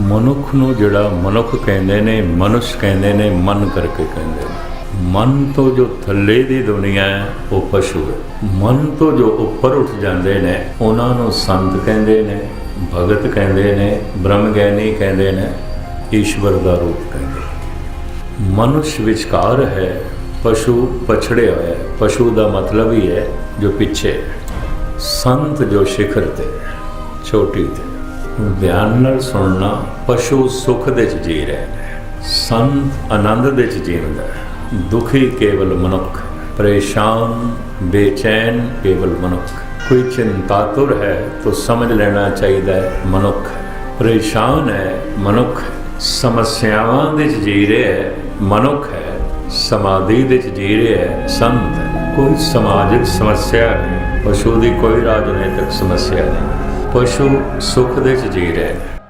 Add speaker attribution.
Speaker 1: ਮਨੁੱਖ ਨੂੰ ਜਿਹੜਾ ਮਨੁੱਖ ਕਹਿੰਦੇ ਨੇ, ਮਨੁਸ਼ ਕਹਿੰਦੇ ਨੇ, ਮਨ ਕਰਕੇ ਕਹਿੰਦੇ ਨੇ। ਮਨ ਤੋਂ ਜੋ ਥੱਲੇ ਦੀ ਦੁਨੀਆ ਹੈ, ਉਹ ਪਸ਼ੂ ਹੈ। ਮਨ ਤੋਂ ਜੋ ਉੱਪਰ ਉੱਠ ਜਾਂਦੇ ਨੇ, ਉਹਨਾਂ ਨੂੰ ਸੰਤ ਕਹਿੰਦੇ ਨੇ, ਭਗਤ ਕਹਿੰਦੇ ਨੇ ਬ੍ਰਹਮ ਗਿਆਨੀ ਕਹਿੰਦੇ ਨੇ, ਈਸ਼ਵਰ ਦਾ ਰੂਪ ਕਹਿੰਦੇ ਨੇ। ਮਨੁੱਖ ਵਿਚਕਾਰ ਹੈ, ਪਸ਼ੂ ਪਛੜਿਆ ਹੋਇਆ ਹੈ। ਪਸ਼ੂ ਦਾ ਮਤਲਬ ਹੀ ਹੈ ਜੋ ਪਿੱਛੇ ਸੰਤ ਜੋ ਸਿਖਰ ਤੇ ਛੋਟੀ ਤੇ। ਧਿਆਨ ਨਾਲ ਸੁਣਨਾ ਪਸ਼ੂ ਸੁਖ ਦੇ ਚ ਜੀ ਰਿਹਾ ਨੇ ਸੰਤ ਆਨੰਦ ਦੇ ਚ ਜੀਵਦਾ ਹੈ। ਦੁਖੀ ਕੇਵਲ ਮਨੁੱਖ, ਪਰੇਸ਼ਾਨ, ਬੇਚੈਨ ਕੇਵਲ ਮਨੁੱਖ। ਕੋਈ ਚਿੰਤਾਤੁਰ ਹੈ ਤਾਂ ਸਮਝ ਲੈਣਾ ਚਾਹੀਦਾ ਹੈ, ਮਨੁੱਖ। ਪਰੇਸ਼ਾਨ ਹੈ, ਮਨੁੱਖ। ਸਮੱਸਿਆਵਾਂ ਦੇ ਚ ਜੀ ਰਿਹਾ ਹੈ, ਮਨੁੱਖ ਹੈ। ਸਮਾਧੀ ਦੇ ਚ ਜੀ ਰਿਹਾ ਹੈ, ਸੰਤ। ਕੋਈ ਸਮਾਜਿਕ ਸਮੱਸਿਆ ਨਹੀਂ, ਪਸ਼ੂ ਦੀ ਕੋਈ ਰਾਜਨੀਤਿਕ ਸਮੱਸਿਆ ਨਹੀਂ। ਪਸ਼ੂ ਸੁਖ ਦੇ ਚ ਜੀ ਰਿਹਾ। ਹੈ